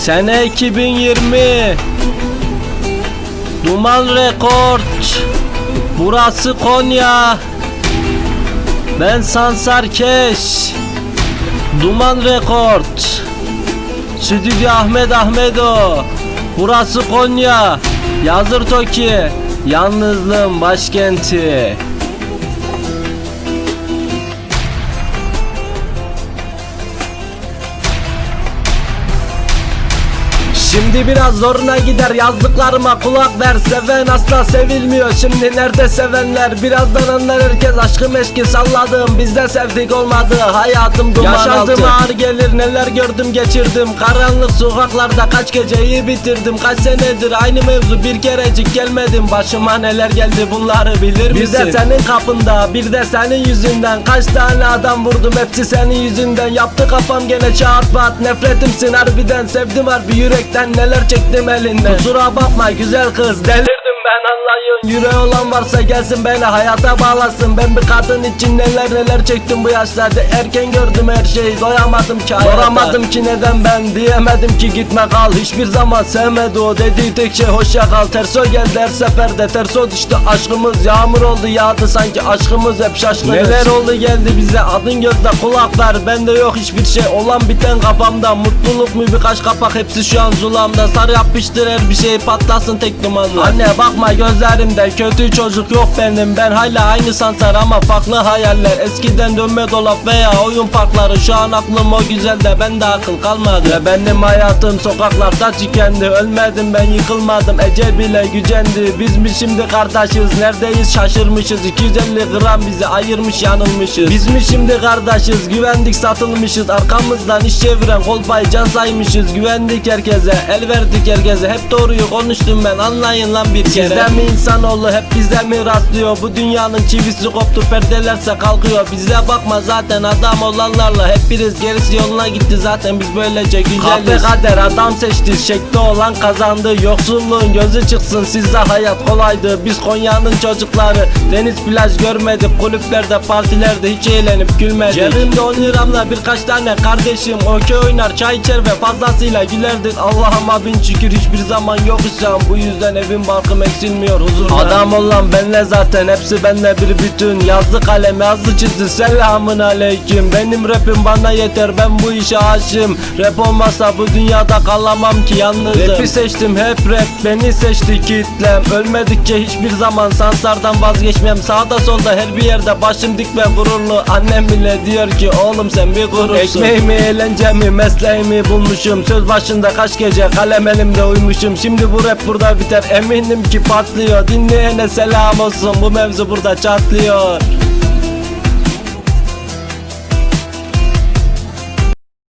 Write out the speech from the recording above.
Sene 2020 Duman Rekord. Burası Konya. Ben Sansar Keş. Duman Rekord. Stüdyo Ahmet Ahmedo. Burası Konya. Yazır Toki. Yalnızlığın başkenti Şimdi biraz zoruna gider yazdıklarıma kulak ver. Seven asla sevilmiyor şimdi nerede sevenler? Birazdan anlar herkes aşkı meşki salladım Bizde sevdik olmadı. Hayatım duman Yaşadım ağır gelir neler gördüm geçirdim. Karanlık sokaklarda kaç geceyi bitirdim. Kaç senedir aynı mevzu bir kerecik gelmedim. Başıma neler geldi bunları bilir misin? Bir de senin kapında bir de senin yüzünden. Kaç tane adam vurdum hepsi senin yüzünden. Yaptı kafam gene çat pat. Nefretimsin harbiden sevdim harbi yürekten Neler çektim elinden Kusura bakma güzel kız delirdim ben anlayın. Yüreği olan varsa gelsin beni hayata bağlasın. Ben bir kadın için neler neler çektim bu yaşlarda. Erken gördüm her şeyi doyamadım ki hayata Soramadım ki neden ben diyemedim ki gitme kal. Hiçbir zaman sevmedi o dediği tek şey hoşça kal. Terso geldi her seferde terso düştü. Aşkımız Yağmur oldu yağdı sanki. Aşkımız hep şaşkınız Neler oldu? geldi bize adın gözde kulak ver. Bende yok hiçbir şey olan biten kafamda. Mutluluk mu birkaç kapak hepsi şu an zulamda. Sar yapıştır her bir şey patlasın tek dumanla. Anne bakma gözlerimde kötü çocuk yok benim. Ben hala aynı sansar ama farklı hayaller. Eskiden dönme dolap veya oyun parkları. Şu an aklım o güzel de bende akıl kalmadı. Ve benim hayatım sokaklarda tükendi. Ölmedim ben yıkılmadım. Ece bile gücendi. Biz mi şimdi kardeşiz? Neredeyiz? Şaşırmışız. 250 gram bizi ayırmış yanılmışız. Biz mi şimdi kardeşiz? Güvendik satılmışız. Arkamızdan iş çeviren kolpayı can saymışız. Güvendik herkese el verdik herkese. Hep doğruyu konuştum ben. Anlayın lan bir kere Sizden mi insanoğlu hep bize mi rastlıyor? Bu dünyanın çivisi koptu perdelerse kalkıyor. Bize bakma zaten adam olanlarla Hep biriz gerisi yoluna gitti. Zaten biz böylece güzeliz. Kahpe kader adam seçti. Şekli olan kazandı. Yoksulluğun gözü çıksın sizde hayat kolaydı. Biz Konya'nın çocukları deniz plaj görmedik. Kulüplerde partilerde hiç eğlenip gülmedik. Cebimde 10 liramla birkaç tane kardeşim. Okey oynar çay içer ve fazlasıyla gülerdik. Allah'ıma bin şükür hiçbir zaman yok isyan Bu yüzden evim barkım eksilmiyor huzurda Adam olan benle zaten hepsi benle bir bütün. Yazdı kalem yazdı çizdi. Selamun aleyküm. Benim rapim bana yeter ben bu işe aşığım. Rap olmasa bu dünyada kalamam ki yalnızım. Rapi seçtim hep rap. Beni seçti kitlem. Ölmedikçe hiçbir zaman sansardan vazgeçmem. Sağda solda her bir yerde başım dik ve gururlu. Annem bile diyor ki oğlum sen bir gurursun. Ekmeğimi eğlencemi mesleğimi bulmuşum. Söz başında kaç gece kalem elimde uymuşum. Şimdi bu rap burada biter. Eminim ki patlıyor. Dinleyene selam olsun. Bu mevzu burada çatlıyor